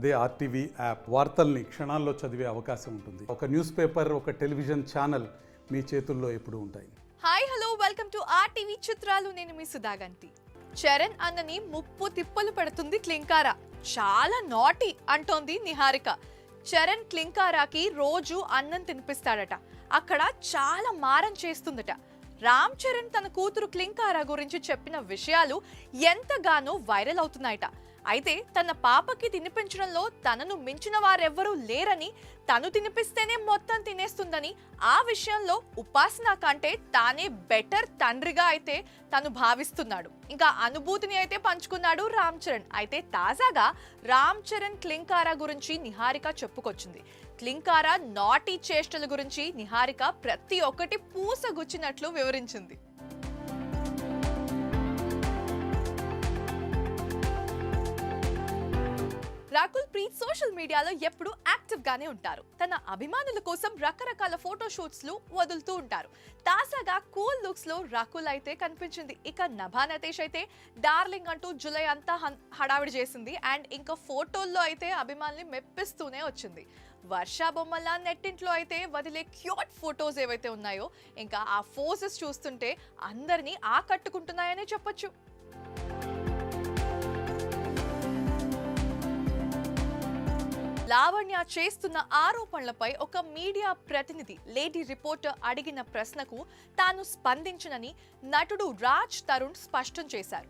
అదే RTV app వార్తల్ని క్షణాల్లో చదివే అవకాశం ఉంటుంది. ఒక న్యూస్ పేపర్ ఒక టెలివిజన్ ఛానల్ మీ చేతుల్లో ఎప్పుడు ఉంటాయి. Hi hello welcome to RTV చిత్రాలు. నేను మీ సుధాగంటి చరణ్ అన్నని ముప్పు తిప్పలు పెడుతుంది క్లింకారా. చాలా నాటి అంటోంది నిహారిక. చరణ్ క్లింకారాకి రోజు అన్నం తినిపిస్తాడట. అక్కడ చాలా మారం చేస్తుందట. రామ్ చరణ్ తన కూతురు క్లింకారా గురించి చెప్పిన విషయాలు ఎంతగానో వైరల్ అవుతున్నాయట. అయితే తన పాపకి తినిపించడంలో తనను మించిన వారెవ్వరూ లేరని తను తినిపిస్తేనే మొత్తం తినేస్తుందని ఆ విషయంలో ఉపాసన కంటే తానే బెటర్ తండ్రిగా అయితే తను భావిస్తున్నాడు. ఇంకా అనుభూతిని అయితే పంచుకున్నాడు రామ్ చరణ్. అయితే తాజాగా రామ్ చరణ్ క్లింకారా గురించి నిహారిక చెప్పుకొచ్చింది. క్లింకారా నాటి చేష్టల గురించి నిహారిక ప్రతి ఒక్కటి పూసగుచ్చినట్లు వివరించింది. రాకుల్ ప్రీత్ సోషల్ మీడియాలో ఎప్పుడూ యాక్టివ్ గానే ఉంటారు. తన అభిమానుల కోసం రకరకాల ఫోటో షూట్స్లు వదులుతూ ఉంటారు. తాజాగా కూల్ లుక్స్లో రాకుల్ అయితే కనిపించింది. ఇక నభా నతేష్ అయితే డార్లింగ్ అంటూ జులై అంతా హన్- హడావిడి చేసింది. అండ్ ఇంకా ఫోటోల్లో అయితే అభిమానుల్ని మెప్పిస్తూనే వచ్చింది. వర్షా బొమ్మల నెట్టింట్లో అయితే వదిలే క్యూట్ ఫొటోస్ ఏవైతే ఉన్నాయో ఇంకా ఆ ఫోజెస్ చూస్తుంటే అందరినీ ఆకట్టుకుంటున్నాయనే చెప్పొచ్చు. లావణ్య చేస్తున్న ఆరోపణలపై ఒక మీడియా ప్రతినిధి లేడీ రిపోర్టర్ అడిగిన ప్రశ్నకు తాను స్పందించనని నటుడు రాజ్ తరుణ్ స్పష్టం చేశారు.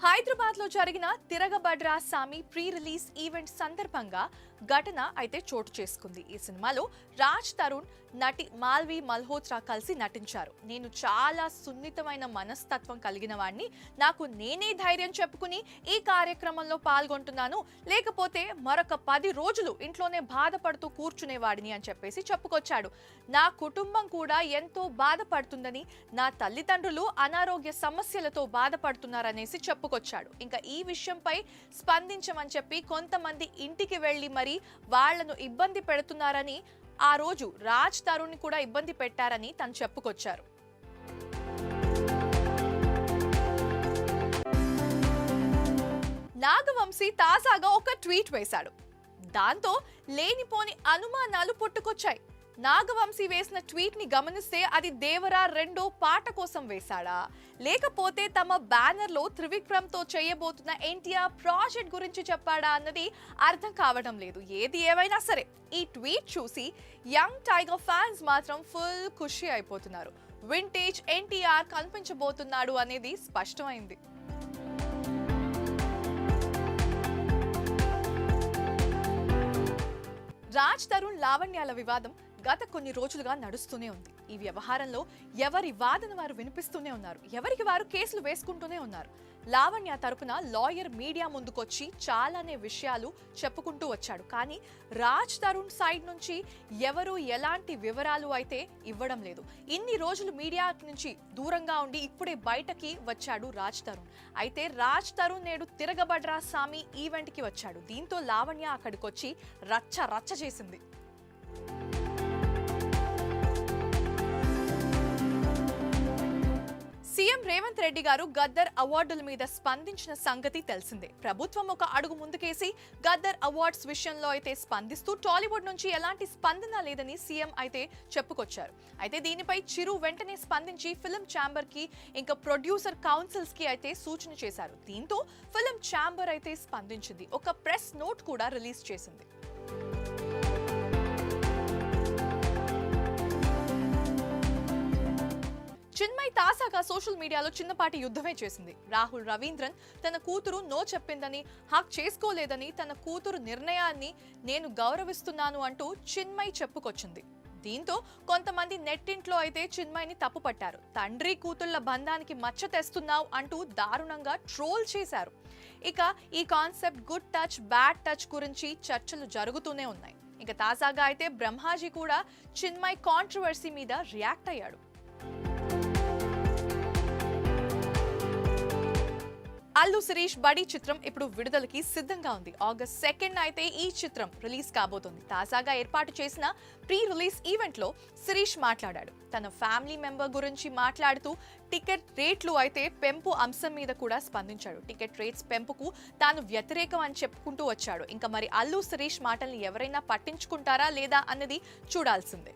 హైదరాబాద్లో జరిగిన తిరగబడ్రా సామి ప్రీ రిలీజ్ ఈవెంట్ సందర్భంగా ఘటన అయితే చోటు చేసుకుంది. ఈ సినిమాలో రాజ్ తరుణ్ నటి మాల్వి మల్హోత్రా కలిసి నటించారు. నేను చాలా సున్నితమైన మనస్తత్వం కలిగిన వాడిని నాకు నేనే ధైర్యం చెప్పుకుని ఈ కార్యక్రమంలో పాల్గొంటున్నాను. లేకపోతే మరొక పది రోజులు ఇంట్లోనే బాధపడుతూ కూర్చునేవాడిని అని చెప్పేసి చెప్పుకొచ్చాడు. నా కుటుంబం కూడా ఎంతో బాధపడుతుందని నా తల్లిదండ్రులు అనారోగ్య సమస్యలతో బాధపడుతున్నారనేసి చెప్పుకొచ్చాడు. ఇంకా ఈ విషయంపై స్పందించమని చెప్పి కొంతమంది ఇంటికి వెళ్ళి మరి వాళ్ళను ఇబ్బంది పెడుతున్నారని ఆ రోజు రాజ్ తరుణ్ కూడా ఇబ్బంది పెట్టారని తను చెప్పుకొచ్చారు. నాగవంశీ తాజాగా ఒక ట్వీట్ వేశాడు. దాంతో లేనిపోని అనుమానాలు పుట్టుకొచ్చాయి. నాగవంశీ వేసిన ట్వీట్ని గమనిస్తే అది దేవరా రెండో పాట కోసం వేశాడా? లేకపోతే తమ బ్యానర్లో త్రివిక్రమ్తో చేయబోతున్న ఎన్టీఆర్ ప్రాజెక్ట్ గురించి చెప్పాడా అన్నది అర్థం కావడం లేదు. ఏది ఏమైనా సరే ఈ ట్వీట్ చూసి యంగ్ టైగర్ ఫ్యాన్స్ మాత్రం ఫుల్ ఖుషి అయిపోతున్నారు. వింటేజ్ ఎన్టీఆర్ కనిపించబోతున్నాడు అనేది స్పష్టమైంది. రాజ్ తరుణ్ లావణ్యాల వివాదం గత కొన్ని రోజులుగా నడుస్తూనే ఉంది. ఈ వ్యవహారంలో ఎవరి వాదన వారు వినిపిస్తూనే ఉన్నారు. ఎవరికి వారు కేసులు వేసుకుంటూనే ఉన్నారు. లావణ్య తరపున లాయర్ మీడియా ముందుకొచ్చి చాలానే విషయాలు చెప్పుకుంటూ వచ్చాడు. కానీ రాజ్ తరుణ్ సైడ్ నుంచి ఎవరు ఎలాంటి వివరాలు అయితే ఇవ్వడం లేదు. ఇన్ని రోజులు మీడియా నుంచి దూరంగా ఉండి ఇప్పుడే బయటకి వచ్చాడు రాజ్ తరుణ్. అయితే రాజ్ తరుణ్ నేడు తిరగబడ్రా సామి ఈవెంట్కి వచ్చాడు. దీంతో లావణ్య అక్కడికి వచ్చి రచ్చ రచ్చ చేసింది. సీఎం రేవంత్ రెడ్డి గారు గద్దర్ అవార్డుల మీద స్పందించిన సంగతి తెలిసిందే. ప్రభుత్వం ఒక అడుగు ముందుకేసి గద్దర్ అవార్డ్స్ విషయంలో అయితే స్పందిస్తూ టాలీవుడ్ నుంచి ఎలాంటి స్పందన లేదని సీఎం అయితే చెప్పుకొచ్చారు. అయితే దీనిపై చిరు వెంటనే స్పందించి ఫిలిం ఛాంబర్కి ఇంకా ప్రొడ్యూసర్ కౌన్సిల్స్కి అయితే సూచన చేశారు. దీంతో ఫిలిం ఛాంబర్ అయితే స్పందించింది. ఒక ప్రెస్ నోట్ కూడా రిలీజ్ చేసింది. చిన్మయ్ తాసాగా సోషల్ మీడియాలో చిన్నపాటి యుద్ధమే చేసింది. రాహుల్ రవీంద్రన్ తన కూతురు నో చెప్పిందని హక్ చేసుకోలేదని తన కూతురు నిర్ణయాన్ని నేను గౌరవిస్తున్నాను అంటూ చిన్మయ్ చెప్పుకొచ్చింది. దీంతో కొంతమంది నెట్టింట్లో అయితే చిన్మయ్ని తప్పుపట్టారు. తండ్రి కూతుళ్ళ బంధానికి మచ్చ తెస్తున్నావు అంటూ దారుణంగా ట్రోల్ చేశారు. ఇక ఈ concept good touch bad touch గురించి చర్చలు జరుగుతూనే ఉన్నాయి. ఇక తాజాగా అయితే బ్రహ్మాజీ కూడా చిన్మయ్ కాంట్రవర్సీ మీద రియాక్ట్ అయ్యాడు. అల్లు శిరీష్ బడి చిత్రం ఇప్పుడు విడుదలకి సిద్ధంగా ఉంది. ఆగస్ట్ సెకండ్ అయితే ఈ చిత్రం రిలీజ్ కాబోతుంది. తాజాగా ఏర్పాటు చేసిన ప్రీ రిలీజ్ ఈవెంట్లో శిరీష్ మాట్లాడాడు. తన ఫ్యామిలీ మెంబర్ గురించి మాట్లాడుతూ టికెట్ రేట్లు అయితే పెంపు అంశం మీద కూడా స్పందించాడు. టికెట్ రేట్స్ పెంపుకు తాను వ్యతిరేకం అని చెప్పుకుంటూ వచ్చాడు. ఇంకా మరి అల్లు శిరీష్ మాటల్ని ఎవరైనా పట్టించుకుంటారా లేదా అన్నది చూడాల్సిందే.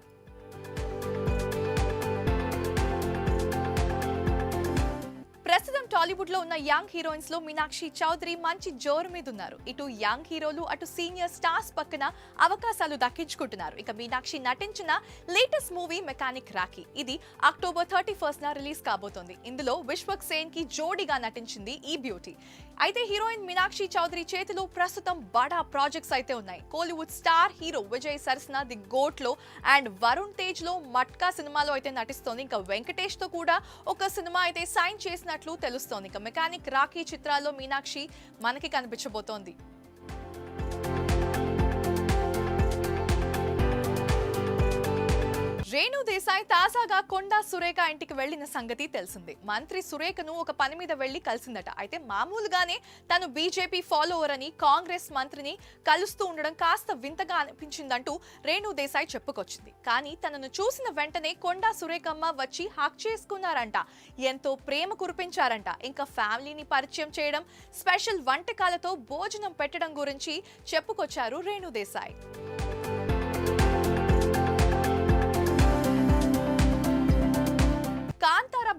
ప్రస్తుతం టాలీవుడ్లో ఉన్న యంగ్ హీరోయిన్స్లో మీనాక్షి చౌదరి మంచి జోరు మీద ఉన్నారు ఇటు యంగ్ హీరోలు అటు సీనియర్ స్టార్స్ పక్కన అవకాశాలు దక్కించుకుంటున్నారు. ఇక మీనాక్షి నటించిన లేటెస్ట్ మూవీ మెకానిక్ రాఖీ. ఇది అక్టోబర్ థర్టీ ఫస్ట్ న రిలీజ్ కాబోతోంది. ఇందులో విశ్వక్ సేన్కి జోడీగా నటించింది ఈ బ్యూటీ. అయితే హీరోయిన్ మీనాక్షి చౌదరి చేతిలో ప్రస్తుతం బడా ప్రాజెక్ట్స్ అయితే ఉన్నాయి. కోలీవుడ్ స్టార్ హీరో విజయ్ సరసన ది గోట్లో అండ్ వరుణ్ తేజ్లో మట్కా సినిమాలో అయితే నటిస్తోంది. ఇంకా వెంకటేష్తో కూడా ఒక సినిమా అయితే సైన్ చేసినట్లు తెలుస్తోంది. ఇక మెకానిక్ రాఖీ చిత్రాల్లో మీనాక్షి మనకి కనిపించబోతోంది. రేణు దేశాయ్ తాజాగా కొండా సురేఖ ఇంటికి వెళ్ళిన సంగతి తెలిసింది. మంత్రి సురేఖను ఒక పని మీద వెళ్ళి కలిసిందట. అయితే మామూలుగానే తను బీజేపీ ఫాలోవర్ అని కాంగ్రెస్ మంత్రిని కలుస్తూ ఉండడం కాస్త వింతగా అనిపించిందంటూ రేణు దేశాయ్ చెప్పుకొచ్చింది. కానీ తనను చూసిన వెంటనే కొండా సురేఖమ్మ వచ్చి హక్ చేసుకున్నారంట. ఎంతో ప్రేమ కురిపించారంట. ఇంకా ఫ్యామిలీని పరిచయం చేయడం స్పెషల్ వంటకాలతో భోజనం పెట్టడం గురించి చెప్పుకొచ్చారు రేణు దేశాయ్.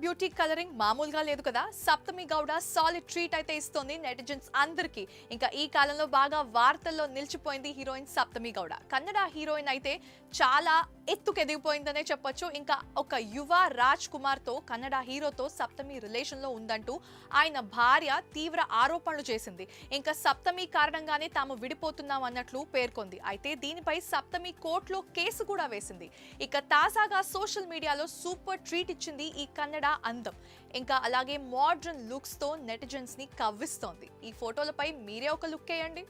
బ్యూటీ కలరింగ్ మామూలుగా లేదు కదా. సప్తమి గౌడ సాలిడ్ ట్రీట్ అయితే ఇస్తోంది నెటిజన్స్ అందరికీ. ఇంకా ఈ కాలంలో బాగా వార్తల్లో నిలిచిపోయింది హీరోయిన్ సప్తమి గౌడ. కన్నడ హీరోయిన్ అయితే చాలా ఎత్తుకు ఎదిగిపోయిందనే చెప్పొచ్చు. ఇంకా ఒక యువ రాజ్ కుమార్తో కన్నడ హీరోతో సప్తమి రిలేషన్లో ఉందంటూ ఆయన భార్య తీవ్ర ఆరోపణలు చేసింది. ఇంకా సప్తమి కారణంగానే తాము విడిపోతున్నాం అన్నట్లు పేర్కొంది. అయితే దీనిపై సప్తమి కోర్టులో కేసు కూడా వేసింది. ఇక తాజాగా సోషల్ మీడియాలో సూపర్ ట్రీట్ ఇచ్చింది ఈ కన్నడ అందం. ఇంకా అలాగే మోడ్రన్ లుక్స్తో నెటిజన్స్ని కవ్విస్తోంది. ఈ ఫోటోలపై మీరే ఒక లుక్ వేయండి.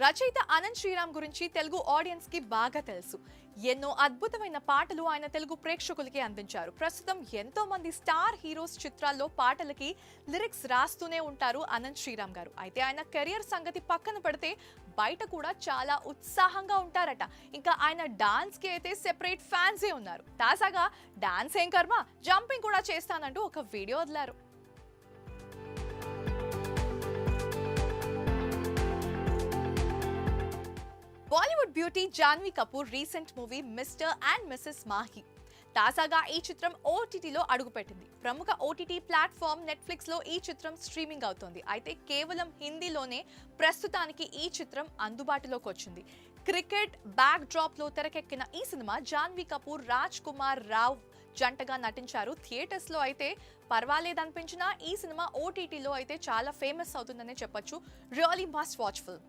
రచయిత అనంత్ శ్రీరామ్ గురించి తెలుగు ఆడియన్స్కి బాగా తెలుసు. ఎన్నో అద్భుతమైన పాటలు ఆయన తెలుగు ప్రేక్షకులకి అందించారు. ప్రస్తుతం ఎంతో మంది స్టార్ హీరోస్ చిత్రాల్లో పాటలకి లిరిక్స్ రాస్తూనే ఉంటారు అనంత్ శ్రీరామ్ గారు. అయితే ఆయన కెరియర్ సంగతి పక్కన పెడితే బయట కూడా చాలా ఉత్సాహంగా ఉంటారట. ఇంకా ఆయన డాన్స్కి అయితే సెపరేట్ ఫ్యాన్సే ఉన్నారు. తాజాగా డాన్స్ ఏం కర్మ? జంపింగ్ కూడా చేస్తానంటూ ఒక వీడియో వదిలారు. Beauty Janhvi Kapoor recent movie Mr and Mrs Mahi. తాజాగా ఈ చిత్రం ఓటీటీలో అడుగుపెట్టింది. ప్రముఖ ఓటీటీ ప్లాట్ఫామ్ నెట్ఫ్లిక్స్లో ఈ చిత్రం స్ట్రీమింగ్ అవుతోంది. అయితే కేవలం హిందీలోనే ప్రస్తుతానికి ఈ చిత్రం అందుబాటులోకి వచ్చింది. క్రికెట్ బ్యాక్ డ్రాప్లో తెరకెక్కిన ఈ సినిమా జాన్వీ కపూర్ రాజ్ కుమార్ రావ్ జంటగా నటించారు. థియేటర్స్లో అయితే పర్వాలేదనిపించినా ఈ సినిమా ఓటీటీలో అయితే చాలా ఫేమస్ అవుతుందనే చెప్పొచ్చు. Really must watch film.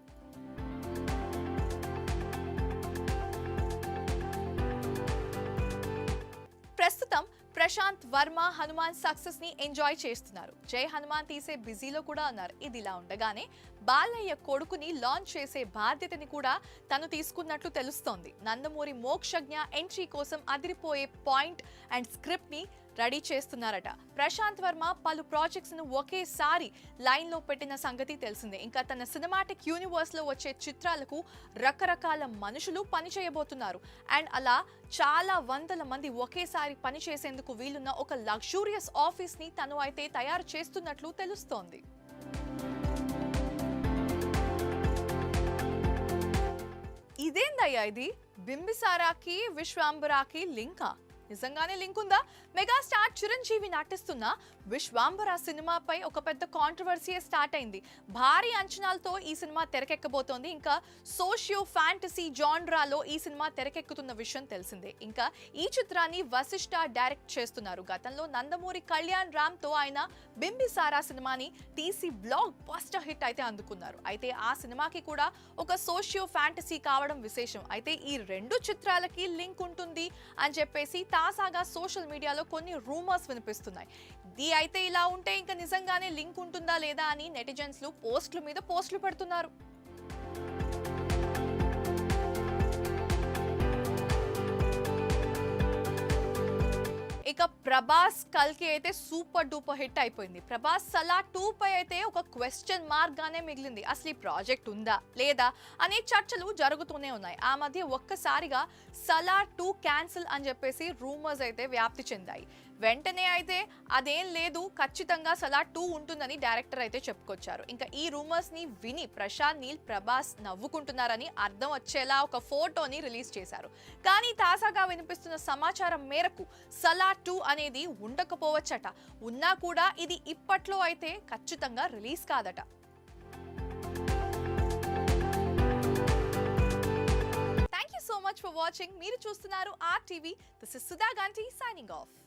ప్రస్తుతం ప్రశాంత్ వర్మ హనుమాన్ సక్సెస్ని ఎంజాయ్ చేస్తున్నారు. జై హనుమాన్ తీసే బిజీలో కూడా ఉన్నారు. ఇది ఇలా ఉండగానే బాలయ్య కొడుకుని లాంచ్ చేసే బాధ్యతని కూడా తను తీసుకున్నట్లు తెలుస్తోంది. నందమూరి మోక్షజ్ఞ ఎంట్రీ కోసం అదిరిపోయే పాయింట్ అండ్ స్క్రిప్ట్ని రెడీ చేస్తున్నారట. ప్రశాంత్ వర్మ పలు ప్రాజెక్ట్స్ను ఒకేసారి లైన్లో పెట్టిన సంగతి తెలిసిందే. ఇంకా తన సినిమాటిక్ యూనివర్స్లో వచ్చే చిత్రాలకు రకరకాల మనుషులు పని చేయబోతున్నారు. అండ్ అలా చాలా వందల మంది ఒకేసారి పని చేసేందుకు వీలున్న ఒక లగ్జూరియస్ ఆఫీస్ని తను అయితే తయారు చేస్తున్నట్లు తెలుస్తోంది. ఇదేందయ్యా ఇది? బింబిసారాకి విశ్వాంబరాకి లింకా? నిజంగానే లింక్ ఉందా? మెగాస్టార్ చిరంజీవి నటిస్తున్న విశ్వాంబర సినిమాపై ఒక పెద్ద కాంట్రవర్సీయే స్టార్ట్ అయింది. భారీ అంచనాలతో ఈ సినిమా తెరకెక్కబోతోంది. ఇంకా సోషియో ఫ్యాంటసీ జాన్రాలో ఈ సినిమా తెరకెక్కుతున్న విషయం తెలిసిందే. ఇంకా ఈ చిత్రాన్ని వశిష్ఠ డైరెక్ట్ చేస్తున్నారు. గతంలో నందమూరి కళ్యాణ్ రామ్తో ఆయన బింబిసారా సినిమాని టీసీ బ్లాక్ బస్టర్ హిట్ అయితే అందుకున్నారు. అయితే ఆ సినిమాకి కూడా ఒక సోషియో ఫ్యాంటసీ కావడం విశేషం. అయితే ఈ రెండు చిత్రాలకి లింక్ ఉంటుంది అని చెప్పేసి తాజాగా సోషల్ మీడియాలో కొన్ని రూమర్స్ వినిపిస్తున్నాయి. ఇది అయితే ఇలా ఉంటే ఇంకా నిజంగానే లింక్ ఉంటుందా లేదా అని నెటిజన్స్లు పోస్టుల మీద పోస్టులు పెడుతున్నారు. ఇక ప్రభాస్ కల్కి అయితే సూపర్ డూపర్ హిట్ అయిపోయింది. ప్రభాస్ సలా టూ పై అయితే ఒక క్వశ్చన్ మార్క్ గానే మిగిలింది. అసలు ఈ ప్రాజెక్ట్ ఉందా లేదా అనే చర్చలు జరుగుతూనే ఉన్నాయి. ఆ మధ్య ఒక్కసారిగా సలా టూ క్యాన్సిల్ అని చెప్పేసి రూమర్స్ అయితే వ్యాప్తి చెందాయి. వెంటనే అయితే అదేం లేదు ఖచ్చితంగా సలా టూ ఉంటుందని డైరెక్టర్ అయితే చెప్పుకొచ్చారు. ఇంకా ఈ రూమర్స్ని విని ప్రశాంత్ నీల్ ప్రభాస్ నవ్వుకుంటున్నారని అర్థం వచ్చేలా ఒక ఫోటోని రిలీజ్ చేశారు. కానీ తాజాగా వినిపిస్తున్న సమాచారం మేరకు సలా టూ అనేది ఉండకపోవచ్చట. ఉన్నా కూడా ఇది ఇప్పట్లో అయితే ఖచ్చితంగా రిలీజ్ కాదట. Thank you so much for watching మీరు చూస్తున్నారు R TV this is Sudha Gandhi signing off